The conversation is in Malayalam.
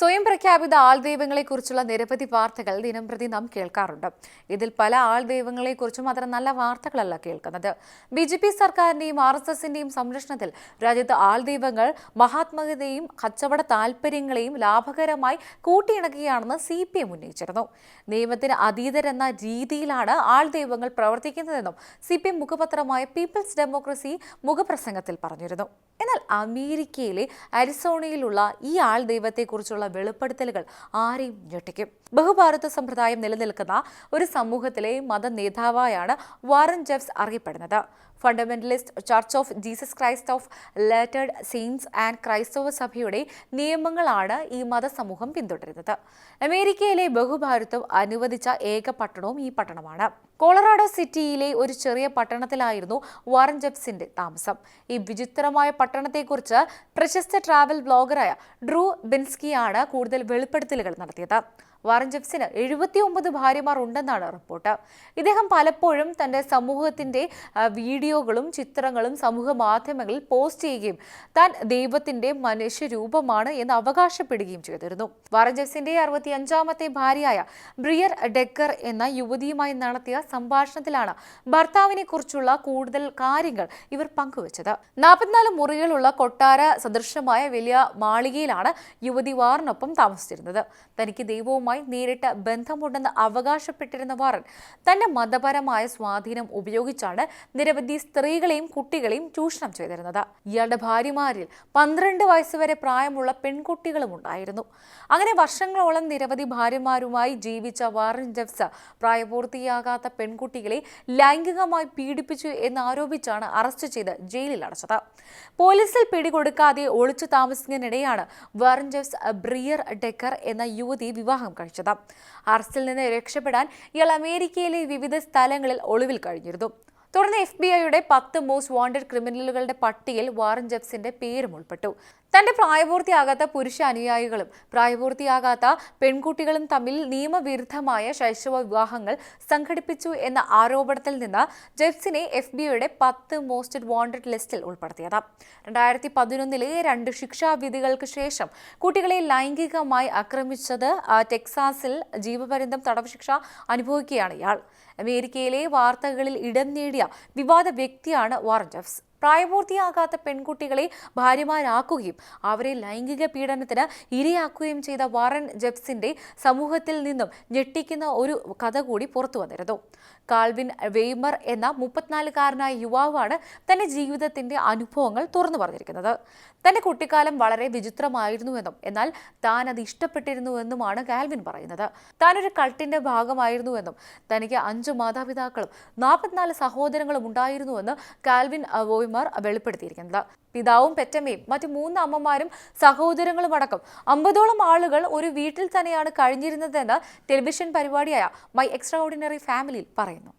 സ്വയം പ്രഖ്യാപിത ആൾദൈവങ്ങളെക്കുറിച്ചുള്ള നിരവധി വാർത്തകൾ ദിനംപ്രതി നാം കേൾക്കാറുണ്ട്. ഇതിൽ പല ആൾദൈവങ്ങളെക്കുറിച്ചും അത്ര നല്ല വാർത്തകളല്ല കേൾക്കുന്നത്. ബി ജെ പി സർക്കാരിന്റെയും ആർ എസ് എസിന്റെയും സംരക്ഷണത്തിൽ രാജ്യത്ത് ആൾദൈവങ്ങൾ മഹാത്മകതയും കച്ചവട താൽപര്യങ്ങളെയും ലാഭകരമായി കൂട്ടിയിണക്കുകയാണെന്ന് സി പി എം ഉന്നയിച്ചിരുന്നു. നിയമത്തിന് അതീതരെന്ന രീതിയിലാണ് ആൾദൈവങ്ങൾ പ്രവർത്തിക്കുന്നതെന്നും സി പി എം മുഖപത്രമായ പീപ്പിൾസ് ഡെമോക്രസി മുഖപ്രസംഗത്തിൽ പറഞ്ഞിരുന്നു. എന്നാൽ അമേരിക്കയിലെ അരിസോണയിലുള്ള ഈ ആൾ ദൈവത്തെക്കുറിച്ചുള്ള വെളിപ്പെടുത്തലുകൾ ആരെയും ഞെട്ടിക്കും. ബഹുഭാരത സമ്പ്രദായം നിലനിൽക്കുന്ന ഒരു സമൂഹത്തിലെ മത നേതാവായാണ് വാറൻ ജെഫ്സ് അറിയപ്പെടുന്നത്. Fundamentalist church of Jesus Christ of latter day saints and ക്രൈസ്തവ സഭയുടെ നിയമങ്ങളാണ് ഈ മതസമൂഹം പിന്തുടരുന്നത്. അമേരിക്കയിലെ ബഹുഭാരത്വം അനുവദിച്ച ഏക പട്ടണവും ഈ പട്ടണമാണ്. കോളറാഡോ സിറ്റിയിലെ ഒരു ചെറിയ പട്ടണത്തിലായിരുന്നു വാറൻ ജെബ്സിന്റെ താമസം. ഈ വിചിത്രമായ പട്ടണത്തെക്കുറിച്ച് പ്രശസ്ത ട്രാവൽ ബ്ലോഗറായ ഡ്രൂ ബിൻസ്കിയാണ് കൂടുതൽ വെളിപ്പെടുത്തലുകൾ നടത്തിയത്. വാറൻ ജെബ്സിന് എഴുപത്തിയൊമ്പത് ഭാര്യമാർ ഉണ്ടെന്നാണ് റിപ്പോർട്ട്. ഇദ്ദേഹം പലപ്പോഴും തന്റെ സമൂഹത്തിന്റെ വീഡിയോകളും ചിത്രങ്ങളും സമൂഹ മാധ്യമങ്ങളിൽ പോസ്റ്റ് ചെയ്യുകയും താൻ ദൈവത്തിന്റെ മനുഷ്യരൂപമാണ് എന്ന് അവകാശപ്പെടുകയും ചെയ്തിരുന്നു. വാറൻ അറുപത്തിയഞ്ചാമത്തെ ഭാര്യയായ ബ്രിയർ ഡെക്കർ എന്ന യുവതിയുമായി നടത്തിയ സംഭാഷണത്തിലാണ് ഭർത്താവിനെ കുറിച്ചുള്ള കൂടുതൽ കാര്യങ്ങൾ ഇവർ പങ്കുവച്ചത്. നാൽപ്പത്തിനാല് മുറികളുള്ള കൊട്ടാര സദൃശമായ വലിയ മാളികയിലാണ് യുവതി വാറിനൊപ്പം താമസിച്ചിരുന്നത്. തനിക്ക് ദൈവവുമായി നേരിട്ട് ബന്ധമുണ്ടെന്ന് അവകാശപ്പെട്ടിരുന്ന വാറൻ തന്റെ മതപരമായ സ്വാധീനം ഉപയോഗിച്ചാണ് നിരവധി സ്ത്രീകളെയും കുട്ടികളെയും ചൂഷണം ചെയ്തിരുന്നത്. ഇയാളുടെ ഭാര്യമാരിൽ പന്ത്രണ്ട് വയസ്സുവരെ പ്രായമുള്ള പെൺകുട്ടികളും ഉണ്ടായിരുന്നു. അങ്ങനെ വർഷങ്ങളോളം നിരവധി ഭാര്യമാരുമായി ജീവിച്ച വാറൻ ജെഫ്സ് പ്രായപൂർത്തിയാകാത്ത പെൺകുട്ടികളെ ലൈംഗികമായി പീഡിപ്പിച്ചു എന്നാരോപിച്ചാണ് അറസ്റ്റ് ചെയ്ത് ജയിലിൽ അടച്ചത്. പോലീസിൽ പിടികൊടുക്കാതെ ഒളിച്ചു താമസിക്കുന്നതിനിടെയാണ് വാറൻ ജെഫ്സ് ബ്രിയർ ഡെക്കർ എന്ന യുവതി വിവാഹം കഴിച്ചത്. അറസ്റ്റിൽ നിന്ന് രക്ഷപ്പെടാൻ ഇയാൾ അമേരിക്കയിലെ വിവിധ സ്ഥലങ്ങളിൽ ഒളിവിൽ കഴിഞ്ഞിരുന്നു. തുടർന്ന് എഫ് ബി ഐയുടെ പത്ത് മോസ്റ്റ് വാണ്ടഡ് ക്രിമിനലുകളുടെ പട്ടികയിൽ വാറൻ ജെബ്സിന്റെ പേരും ഉൾപ്പെട്ടു. തന്റെ പ്രായപൂർത്തിയാകാത്ത പുരുഷ അനുയായികളും പ്രായപൂർത്തിയാകാത്ത പെൺകുട്ടികളും തമ്മിൽ നിയമവിരുദ്ധമായ ശൈശവ വിവാഹങ്ങൾ സംഘടിപ്പിച്ചു എന്ന ആരോപണത്തിൽ നിന്ന് ജെബ്സിനെ എഫ് ബി ഐയുടെ പത്ത് മോസ്റ്റ് വാണ്ടഡ് ലിസ്റ്റിൽ ഉൾപ്പെടുത്തിയത്. രണ്ടായിരത്തി പതിനൊന്നിലെ രണ്ട് ശിക്ഷാവിധികൾക്ക് ശേഷം കുട്ടികളെ ലൈംഗികമായി ആക്രമിച്ചത് ടെക്സാസിൽ ജീവപര്യന്തം തടവ് ശിക്ഷ അനുഭവിക്കുകയാണ് ഇയാൾ. അമേരിക്കയിലെ വാർത്തകളിൽ ഇടം നേടിയ വിവാദ വ്യക്തിയാണ് വാറൻ ജെഫ്സ്. പ്രായപൂർത്തിയാകാത്ത പെൺകുട്ടികളെ ഭാര്യമാരാക്കുകയും അവരെ ലൈംഗിക പീഡനത്തിന് ഇരയാക്കുകയും ചെയ്ത വാറൻ ജെബ്സിന്റെ സമൂഹത്തിൽ നിന്നും ഞെട്ടിക്കുന്ന ഒരു കഥ കൂടി പുറത്തു വന്നിരുന്നു. കാൾവിൻ വെയ്മർ എന്ന മുപ്പത്തിനാലുകാരനായ യുവാവാണ് തന്റെ ജീവിതത്തിന്റെ അനുഭവങ്ങൾ തുറന്നു പറഞ്ഞിരിക്കുന്നത്. തന്റെ കുട്ടിക്കാലം വളരെ വിചിത്രമായിരുന്നുവെന്നും എന്നാൽ താൻ അത് ഇഷ്ടപ്പെട്ടിരുന്നുവെന്നുമാണ് കാൽവിൻ പറയുന്നത്. താനൊരു കൾട്ടിന്റെ ഭാഗമായിരുന്നുവെന്നും തനിക്ക് അഞ്ച് മാതാപിതാക്കളും നാൽപ്പത്തിനാല് സഹോദരങ്ങളും ഉണ്ടായിരുന്നുവെന്ന് കാൽവിൻ വോയ്മർ വെളിപ്പെടുത്തിയിരിക്കുന്നത്. പിതാവും പെറ്റമ്മയും മറ്റു മൂന്ന് അമ്മമാരും സഹോദരങ്ങളും അടക്കം അമ്പതോളം ആളുകൾ ഒരു വീട്ടിൽ തന്നെയാണ് കഴിഞ്ഞിരുന്നതെന്ന് ടെലിവിഷൻ പരിപാടിയായ മൈ എക്സ്ട്രാ ഓർഡിനറി ഫാമിലിയിൽ പറയുന്നു.